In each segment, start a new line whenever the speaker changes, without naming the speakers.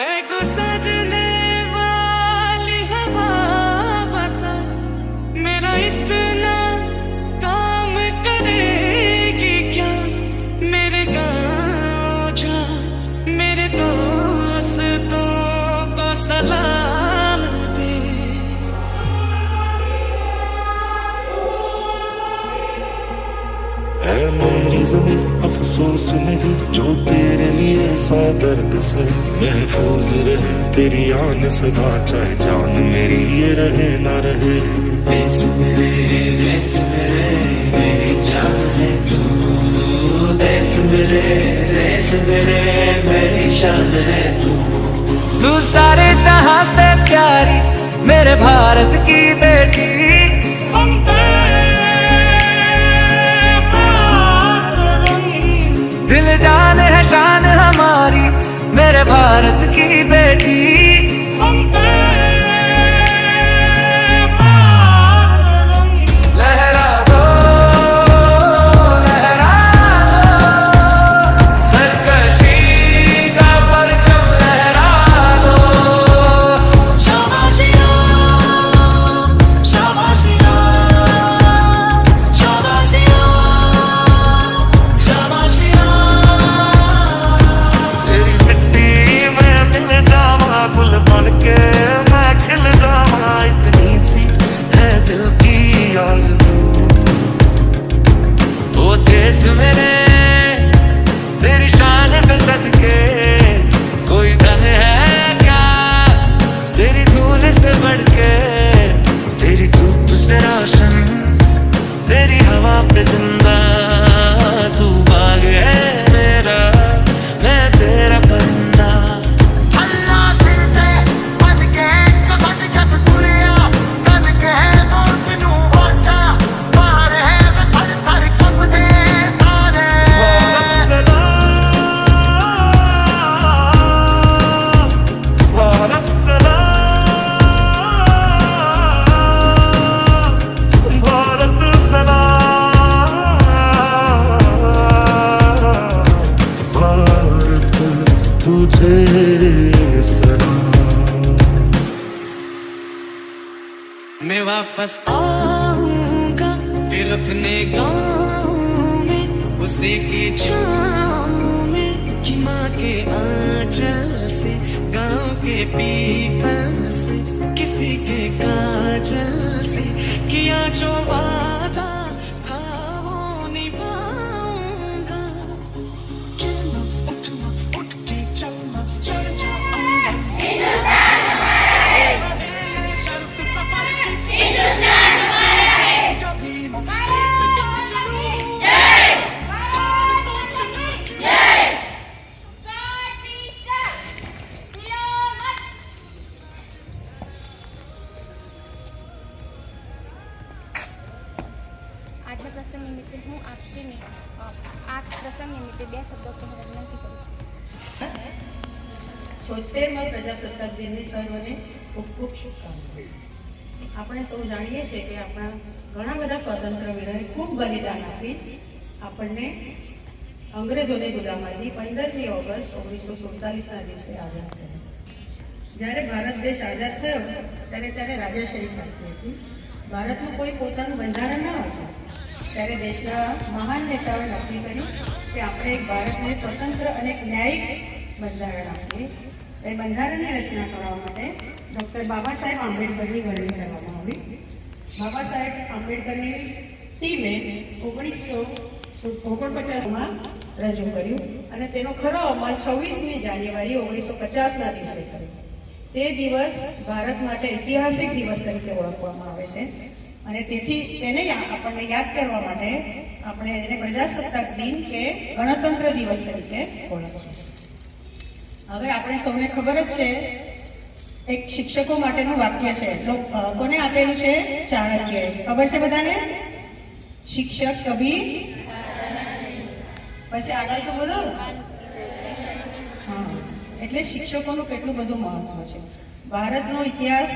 É que
है मेरी जमीन अफसोस नहीं जो तेरे लिए सौ दर्द से महफूज रहे तेरी आन सदा चाहे जान मेरी ये रहे ना रहे
देश मेरे देश मेरे मेरी जान है तू देश मेरे देश मेरे मेरी शान है तू
तू सारे जहां से प्यारी मेरे भारत की बेटी मेरे भारत की बेटी वापस आऊँगा, फिर अपने गाँव में, उसी के छाँव में, कि माँ के आंचल से, गाँव के पीपल से, किसी के काजल से, किया जो वादा
આજના પ્રસંગ નિમિત્તે હું આપશ્રીને આઠ પ્રસંગ નિમિત્તે બે શબ્દો કહેવા વિનંતી કરું છું.
છોતેરમાં પ્રજાસત્તાક દિનની સર્વને ખૂબ ખૂબ શુભકામનાઓ. આપણે સૌ જાણીએ છીએ કે આપણા ઘણા બધા સ્વાતંત્ર્ય વીરોએ ખૂબ બલિદાન આપી આપણને અંગ્રેજોની ગુલામાંથી પંદરમી ઓગસ્ટ ઓગણીસો સુડતાલીસના દિવસે આઝાદ થયો. જ્યારે ભારત દેશ આઝાદ થયો, ત્યારે ત્યારે રાજાશાહી ચાલતી હતી. ભારતમાં કોઈ પોતાનું બંધારણ ન હતું. ત્યારે દેશના મહાન નેતાઓએ નક્કી કર્યું કે આપણે ભારતને સ્વતંત્ર અને ન્યાયિક બંધારણ આપીએ. એ બંધારણની રચના કરવા માટે ડૉક્ટર બાબા સાહેબ આંબેડકરની વરણી કરવામાં આવી. બાબા સાહેબ આંબેડકરની ટીમે ઓગણીસો ઓગણપચાસમાં રજૂ કર્યું અને તેનો ખરો અમલ છવ્વીસમી જાન્યુઆરી ઓગણીસો પચાસના દિવસે કર્યો. તે દિવસ ભારત માટે ઐતિહાસિક દિવસ તરીકે ઓળખવામાં આવે છે. અને તેથી તેને આપણને યાદ કરવા માટે આપણે એને પ્રજાસત્તાક દિન કે ગણતંત્ર દિવસ તરીકે ઓળખીએ હવે આપણે સૌને ખબર જ છે, એક શિક્ષકો માટેનું વાક્ય છે કોને આપેલું છે? ચાણક્ય ખબર છે બધાને? શિક્ષક કભી પછી આગળ તો બોલો. હા, એટલે શિક્ષકોનું કેટલું બધું મહત્વ છે. ભારતનો ઇતિહાસ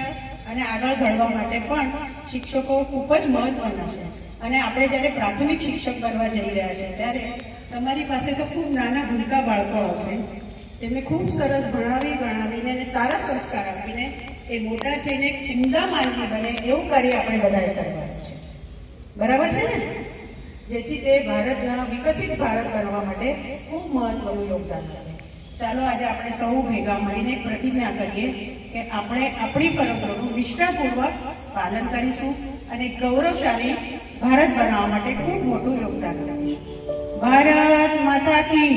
અને આગળ ઘડવા માટે પણ શિક્ષકો ખૂબ જ મહત્વના છે. અને આપણે જ્યારે પ્રાથમિક શિક્ષક બનવા જઈ રહ્યા છે, ત્યારે તમારી પાસે તો ખૂબ નાના ભૂલકા બાળકો આવશે તેમને ખૂબ સરસ ભણાવી ગણાવી સારા સંસ્કાર આપીને એ મોટા થઈને ઉમદા માનવી બને એવું કાર્ય આપણે બધાએ કરવાનું છે. બરાબર છે ને? જેથી તે ભારતના વિકસિત ભારત બનવા માટે ખૂબ મહત્વનું યોગદાન આપે ચાલો આજે આપણે સૌ ભેગા મળીને પ્રતિજ્ઞા કરીએ કે આપણે આપણી પરંપરાનું નિષ્ઠાપૂર્વક પાલન કરીશું અને ગૌરવશાળી ભારત બનાવવા માટે ખૂબ મોટું યોગદાન કરીશું. ભારત માતા કી